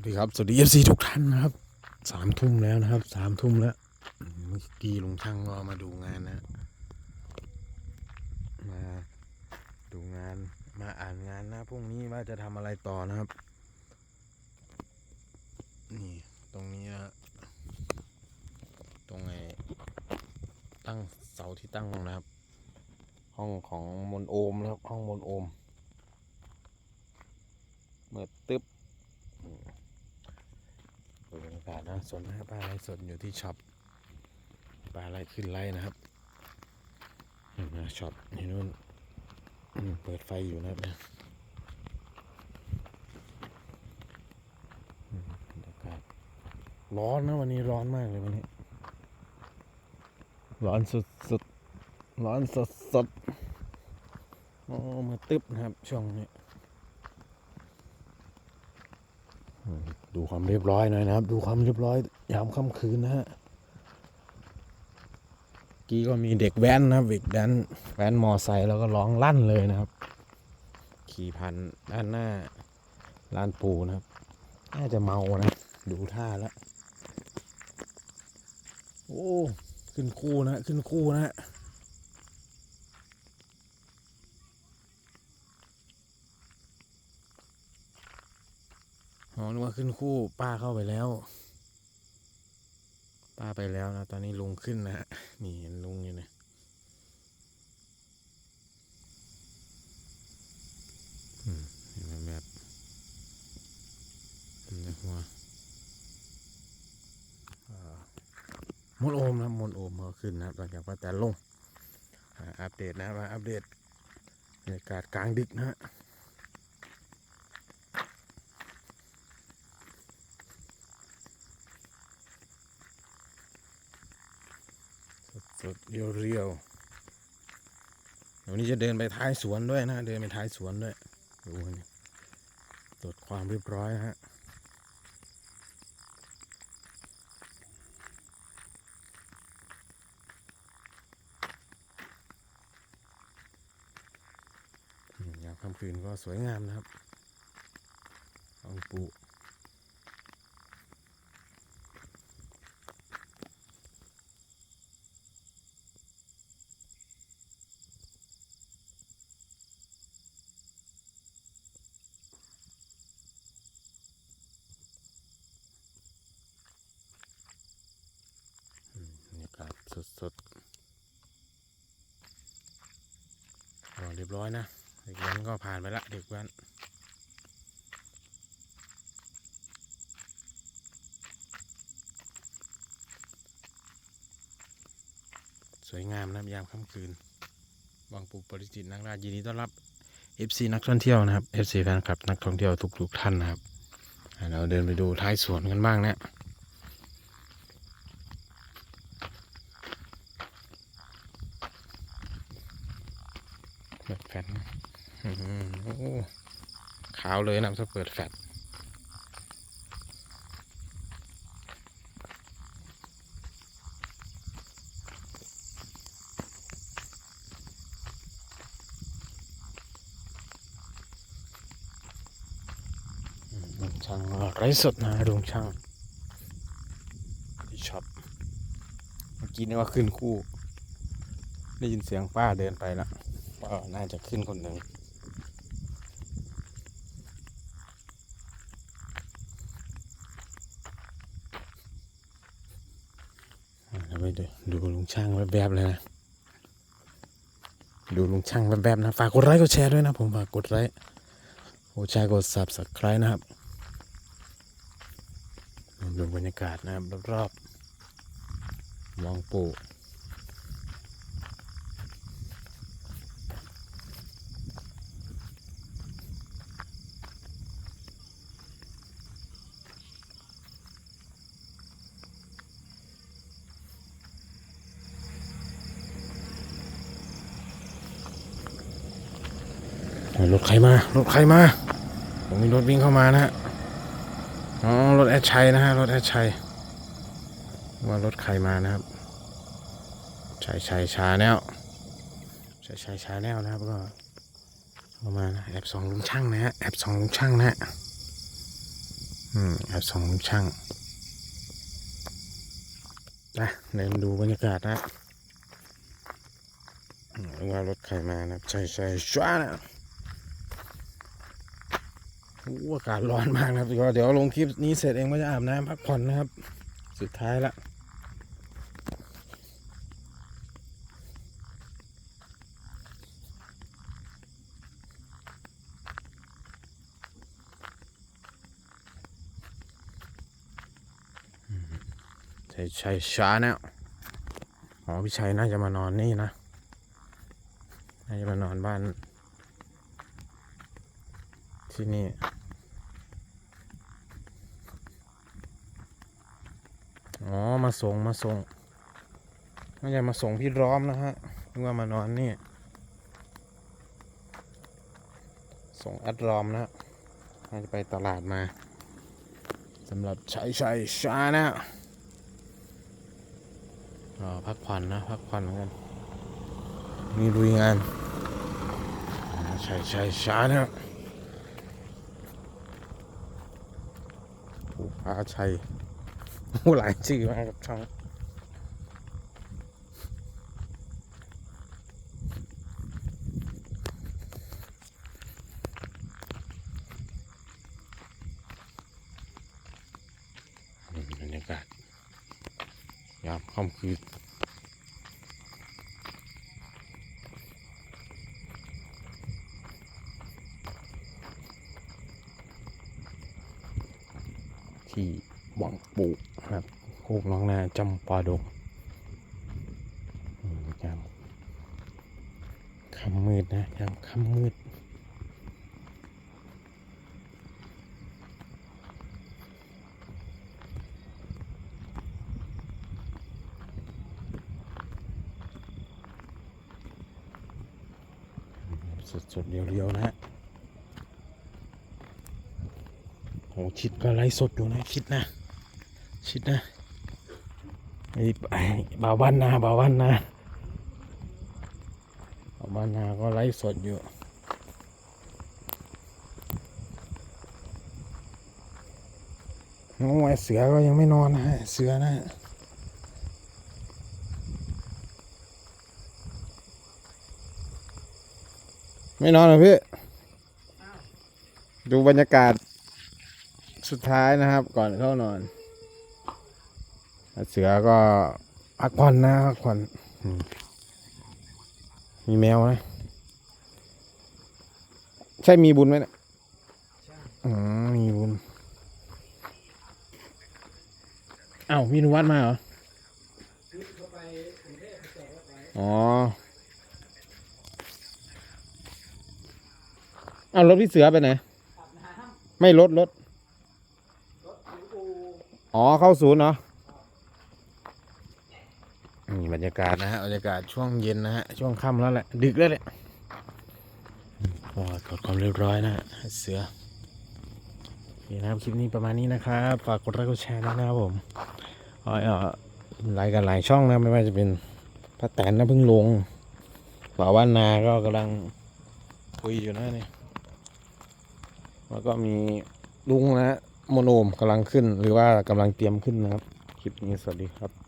วัสดีครับ สวัสดีเอฟซีทุกท่านนะครับ สามทุ่มแล้วนะครับ สามทุ่มแล้ว เมื่อกี้ลุงช่างก็มาดูงานนะ มาดูงาน มาอ่านงานนะพรุ่งนี้ว่าจะทำอะไรต่อนะครับ นี่ตรงนี้นะตรงไอ้ตั้งเสาที่ตั้งนะครับ ห้องของมนโอมนะครับ ห้องมนโอม เมื่อตึ๊บ ดูบรรยา กาศนะสนนะปลาไหลสดอยู่ที่ช็อปปลาไหลขึ้นไล่นะครับนไหมช็อปนี่นู่นเปิดไฟอยู่นะครับอากาศร้อนนะวันนี้ร้อนมากเลยวันนี้ ร้อนสุดสุดๆร้อนสดสดๆโอ้มาตึบนะครับช่วงนี้ ดูความเรียบร้อยหน่อยนะครับ ดูความเรียบร้อย ยามค่ำคืนนะฮะกี้ก็มีเด็กแว้นนะครับเด็กแว้นแว้นมอไซค์แล้วก็ร้องลั่นเลยนะครับ ขี่พันด้านหน้าร้านปูนะครับ น่าจะเมานะ ดูท่าแล้ว โอ้ ขึ้นคู่นะ ขึ้นคู่นะ อ๋อนึกว่าขึ้นคู่ป้าเข้าไปแล้ว ป้าไปแล้วนะ ตอนนี้ลุงขึ้นนะนี่เห็นลุงอยู่นะเห็นไหมแบบเห็นไหมหัวมนโอมนะมนโอมเขาขึ้นนะหลังจากป้าแต่ลงอัปเดตนะว่าอัปเดตบรรยากาศกลางดึกนะฮะ สดเรียวๆเดี๋ยววนนี้จะเดินไปท้ายสวนด้วยนะ เดินไปท้ายสวนด้วยดูนี่ตรวจความเรียบร้อยนะฮะอืมยามค่ำคืนก็สวยงามนะครับองปู บรรยากาศ สดๆอ๋อเรียบร้อยนะเด็กแว้นก็ผ่านไปละเด็กแว้นสวยงามนะยามค่ำคืนบางปูปริจิตนักราชยินดีต้อนรับ FC นักท่องเที่ยวนะครับ FC แฟนคลับนักท่องเที่ยวทุกๆท่านนะครับเราเดินไปดูท้ายสวนกันบ้างนะ ปิดแฟลชขาวเลยนะถ้าเปิดแฟลชช่างไร้สดนะลุงช่างช็อปเมื่อกี้นี่ว่าขึ้นคู่ ได้ยินเสียงป้าเดินไปแล้ว ก็น่าจะขึ้นคนหนึ่งอ่าเดี๋ยวไปดูดูลุงช่างแวบๆเลยนะ ดูลุงช่างแวบๆนะ ฝากกดไลค์กดแชร์ด้วยนะผมฝากกดไลค์กดแชร์กด subscribe นะครับดูบรรยากาศนะครับรอบๆมองปู่ รถใครมารถใครมาผมมีรถวิ่งเข้ามานะฮะอ๋อรถแอดชัยนะฮะรถแอดชัยว่ารถใครมานะครับชัยชัยชาแนวชัยชัยชาแนวนะครับก็เข้ามานะแอบสองลุงช่างนะฮะแอบสองลุงช่างนะฮะอืมแอบสองช่างนะเดินดูบรรยากาศนะว่ารถใครมานะครับช่ใช่ช้านะ อากาศร้อนมากนะครับเดี๋ยวเดี๋ยวลงคลิปนี้เสร็จเองก็จะอาบน้ำพักผ่อนนะครับ สุดท้ายละใช่ใช่ช้าเนี่ยอ๋อพี่ชัยน่าจะมานอนนี่นะ น่าจะมานอนบ้าน ที่นี่ อ๋อ มาส่ง มาส่งน่าจะมาส่งพี่ร้อมนะฮะนึกว่ามานอนนี่ ส่งแอดรอมนะฮะน่าจะไปตลาดมาสำหรับใช้ใช้ชานะอ๋อพักผ่อนนะ พักผ่อนกัน มีลุยงานอ๋อใช่ใช่ชานะ พาชัยผู้หลายชื่อมากครับช่องบรรยากาศยามค่ำคืน ที่วังปูนะครับโคกน้องนาจำปาดงยามค่ำมืดนะยามค่ำมืดสดสดๆเรียวๆนะฮะโหชิดก็ไลฟ์สดอยู่นะชิดนะ ชิดนะไอ้ไอ้บ่าวบ้านนาบ่าวบ้านนาบ่าวบ้านนาก็ไลฟ์สดอยู่โอ้ยเสือก็ยังไม่นอนนะฮะเสือนะไม่นอนเหรอพี่ ดูบรรยากาศ สุดท้ายนะครับ ก่อนเข้านอน เสือก็พักผ่อนนะพักผ่อนมีแมวไหมใช่มีบุญไหมเนี่ยอืมมีบุญอ้ามีนุวัฒน์มาเหรออ๋อเอารถพี่เสือไปไหน ไม่รถรถ อ๋อเข้าศูนย์เนาะนี่บรรยากาศนะฮะบรรยากาศช่วงเย็นนะฮะช่วงค่ำแล้วแหละ ดึกแล้วแหละโอ้ตรวจความเรียบร้อยนะฮะเสือโอเคนะครับคลิปนี้ประมาณนี้นะครับฝากกดไลค์กดแชร์ด้วยนะครับผมอ๋อเออไลค์กันหลายช่องนะไม่ว่าจะเป็นป้าแตนนะเพิ่งลงบ่าวบ้านนาก็กำลังคุยอยู่นะเนี่ยแล้วก็มีลุงนะฮะ โมโนมกำลังขึ้นหรือว่ากำลังเตรียมขึ้นนะครับ คลิปนี้สวัสดีครับ